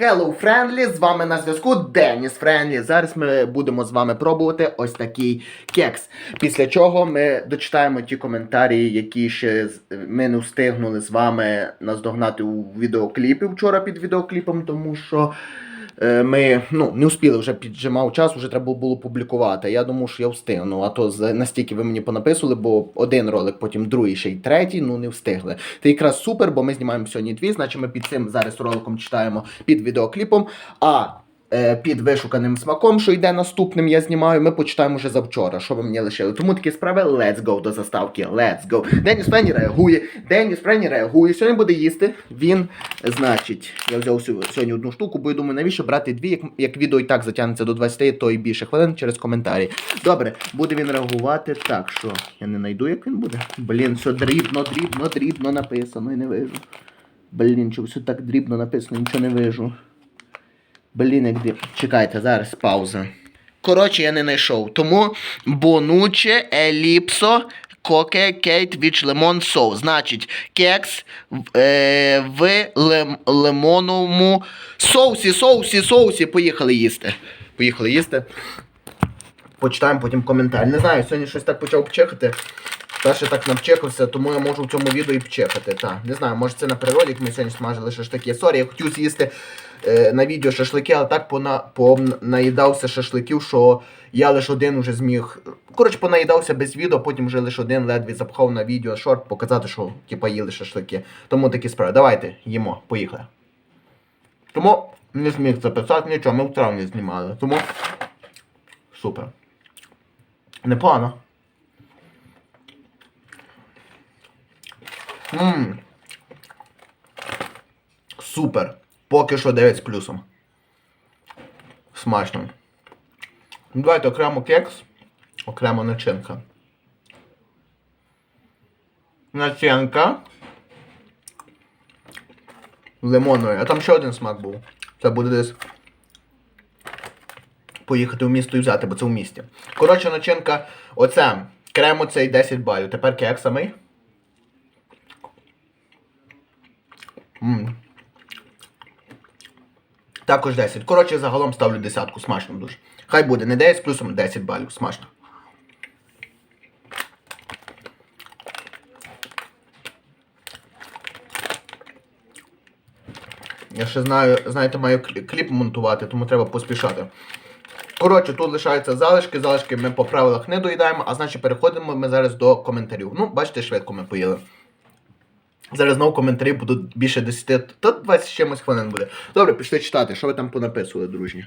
Hello Friendly, з вами на зв'язку Деніс Френдлі. Зараз ми будемо з вами пробувати ось такий кекс. Після чого ми дочитаємо ті коментарі, які ще ми не встигнули з вами наздогнати у відеокліпі вчора під відеокліпом, тому що ми ну, не успіли вже піджимав час, вже треба було публікувати. Я думаю, що я встигну. А то настільки ви мені понаписували, бо один ролик, потім другий, ще й третій, ну не встигли. Це якраз супер, бо ми знімаємо сьогодні дві, значить ми під цим зараз роликом читаємо під відеокліпом. А е, під вишуканим смаком, що йде наступним, я знімаю, ми почитаємо вже завчора, що ви мені лишили. Тому такі справи, let's go до заставки. Let's go. Деніс Френі реагує. Деніс Френі реагує. Сьогодні буде їсти. Він, значить, я взяв сьогодні одну штуку, бо я думаю, навіщо брати дві, як, як відео і так затягнеться до 20, то і більше хвилин через коментарі. Добре, буде він реагувати. Так, що я не знайду, як він буде. Блін, все дрібно, дрібно, дрібно написано і не вижу. Блін, чого все так дрібно написано, нічого не вижу. Блін, як. Чекайте, зараз пауза. Коротше, я не знайшов. Тому бонуче, еліпсо, коке, кейт, віч, лимон, соус. Значить, кекс е, в лем, лимонному соусі, соусі, соусі. Поїхали їсти. Поїхали їсти. Почитаємо потім коментар. Не знаю, сьогодні щось так почав пчехати. Перше так навчехався, тому я можу в цьому відео і пчехати. Так, не знаю, може це на природі, як ми сьогодні смажили шашлики. Сорі, я хотів з'їсти на відео шашлики, але так пона, понаїдався шашликів, що я лише один уже зміг. Коротше, понаїдався без відео, потім вже лише один ледве запхав на відео шорт, показати, що типа їли шашлики. Тому такі справи. Давайте їмо, поїхали. Тому не зміг записати нічого, ми в травні знімали. Тому супер. Непогано. Ммм. Супер. Поки що 9 з плюсом. Смачно. Ну, Давайте окремо кекс, окремо начинка. Начинка. Лимоновий. А там ще один смак був. Це буде десь поїхати в місто і взяти, бо це в місті. Коротше, начинка. Оце. Крем оцей 10 балів. Тепер кекс самий. Також 10. Коротше, загалом ставлю десятку. Смачно дуже. Хай буде не 10 плюсом 10 балів. Смачно. Я ще знаю, знаєте, маю кліп монтувати, тому треба поспішати. Коротше, тут лишаються залишки, залишки ми по правилах не доїдаємо, а значить переходимо ми зараз до коментарів. Ну, бачите, швидко ми поїли. Зараз знову коментарі будуть більше 10, та 20 з чимось хвилин буде. Добре, пішли читати, що ви там понаписували, дружні.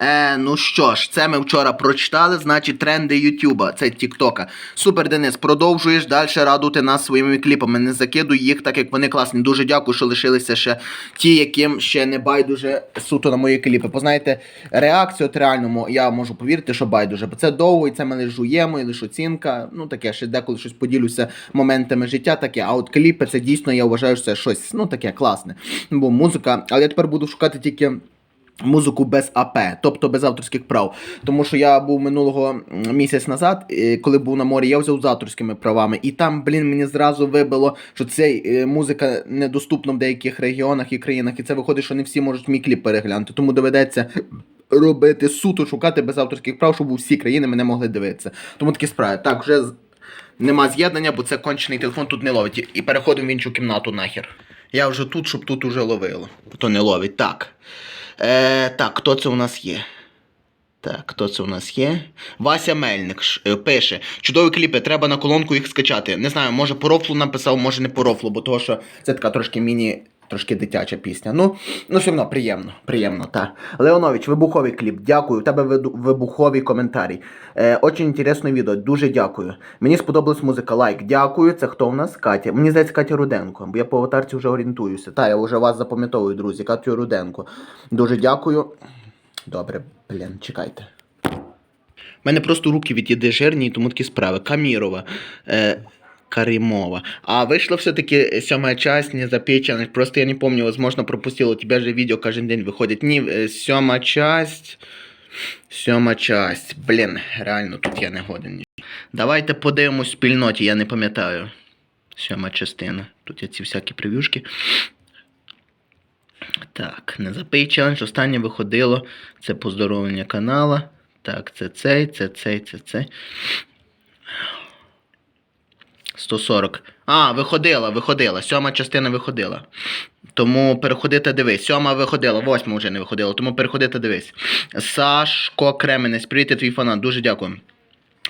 Е, ну що ж, це ми вчора прочитали, значить, тренди Ютуба, це Тіктока. Супер, Денис, продовжуєш далі радувати нас своїми кліпами. Не закидуй їх, так як вони класні. Дуже дякую, що лишилися ще ті, яким ще не байдуже суто на мої кліпи. Познаєте, реакцію от реальному я можу повірити, що байдуже, бо це довго, і це ми лише жуємо, і лише оцінка. Ну таке, ще деколи щось поділюся моментами життя, таке. А от кліпи це дійсно я вважаю, що це щось ну таке класне. Бо музика, але я тепер буду шукати тільки. Музику без АП, тобто без авторських прав. Тому що я був минулого місяць назад, коли був на морі, я взяв з авторськими правами. І там, блін, мені зразу вибило, що ця е, музика недоступна в деяких регіонах і країнах. І це виходить, що не всі можуть мій кліп переглянути. Тому доведеться робити суто, шукати без авторських прав, щоб усі країни мене могли дивитися. Тому такі справи. Так, вже нема з'єднання, бо це кончений телефон тут не ловить. І переходимо в іншу кімнату нахер. Я вже тут, щоб тут уже ловило. То не ловить. Так. Е, так, хто це у нас є? Так, хто це у нас є? Вася Мельник е, пише: чудові кліпи, треба на колонку їх скачати. Не знаю, може по рофлу написав, може не по рофлу, бо того, що це така трошки міні. Трошки дитяча пісня. Ну, ну все одно приємно, приємно, так. Леонович, вибуховий кліп. Дякую. У тебе вибуховий коментарій. Е, очень інтересне відео. Дуже дякую. Мені сподобалась музика. Лайк. Дякую. Це хто у нас? Катя. Мені здається, Катя Руденко, бо я по аватарці вже орієнтуюся. Та, я вже вас запам'ятовую, друзі. Катю Руденко. Дуже дякую. Добре, блін, чекайте. У мене просто руки від їди жирні, тому такі справи. Камірова. Е, Каримова. А вийшла все-таки сьома часть не запечена. Просто я не помню, возможно, пропустил. У тебя же видео каждый день выходит. Не, сьома часть. Сьома часть. Блін, реально тут я не годен. Давайте подивимось в спільноті, я не пам'ятаю. Сьома частина. Тут є ці всякі прев'юшки. Так, не запий челендж. Останнє виходило. Це поздоровлення канала. Так, це цей, це цей, це цей. 140. А, виходила, виходила. Сьома частина виходила. Тому переходи та дивись. Сьома виходила, восьма вже не виходила, тому переходи та дивись. Сашко Кременець, привіт, твій фанат, дуже дякую.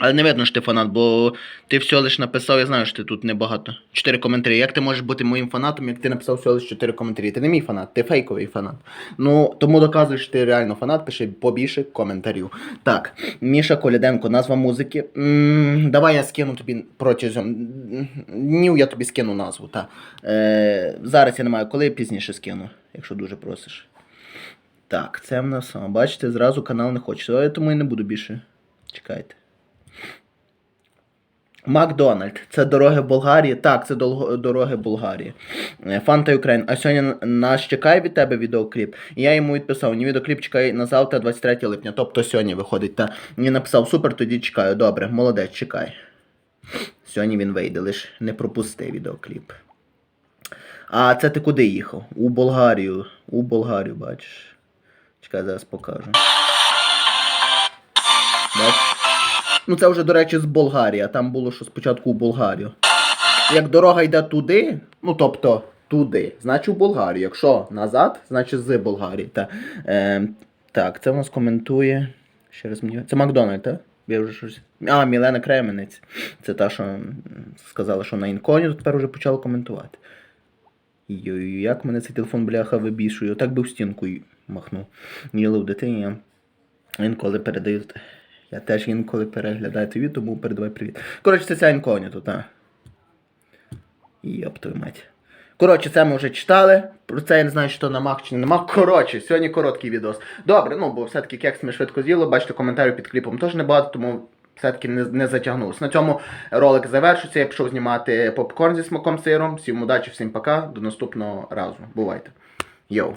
Але не видно, що ти фанат, бо ти все лиш написав, я знаю, що ти тут небагато. Чотири коментарі. Як ти можеш бути моїм фанатом, як ти написав всього лиш чотири коментарі? Ти не мій фанат, ти фейковий фанат. Ну, тому доказуєш, що ти реально фанат, пиши побільше коментарів. Так, Міша Коляденко, назва музики. м давай я скину тобі протягом днів, я тобі скину назву. Та. Е, зараз я не маю, коли пізніше скину, якщо дуже просиш. Так, це в нас. Бачите, зразу канал не хоче. Я тому і не буду більше. Чекайте. Макдональд. Це дороги Болгарії. Так, це дороги Болгарії. Е, Фанта Україн. А сьогодні нас чекає від тебе відеокліп. І я йому відписав, ні відеокліп чекає на завтра, 23 липня. Тобто сьогодні виходить. Та мені написав супер, тоді чекаю. Добре, молодець, чекай. Сьогодні він вийде, лиш не пропусти відеокліп. А це ти куди їхав? У Болгарію. У Болгарію, бачиш. Чекай, зараз покажу. Бачиш? Ну це вже, до речі, з Болгарії, там було, що спочатку у Болгарію. Як дорога йде туди, ну тобто туди, значить у Болгарію. Якщо назад, значить з Болгарії. Та, е, так, це в нас коментує. Ще раз мені. Це Макдональд, так? Я вже щось. А, Мілена Кременець. Це та, що сказала, що на інконі, тепер вже почала коментувати. Йой, як мене цей телефон бляха вибішує. Отак би в стінку махнув. Їли в дитині. Інколи передаю. Я теж інколи переглядаю ТВ, тому передавай привіт. Коротше, це ця інкогніто, та. Йоп твою мать. Коротше, це ми вже читали. Про це я не знаю, що на мах чи не на мах. Коротше, сьогодні короткий відос. Добре, ну бо все-таки кекс ми швидко з'їли. Бачите, коментарів під кліпом теж небагато, тому все-таки не, не затягнувся. На цьому ролик завершується. Я пішов знімати попкорн зі смаком сиром. Всім удачі, всім пока. До наступного разу. Бувайте. Йоу.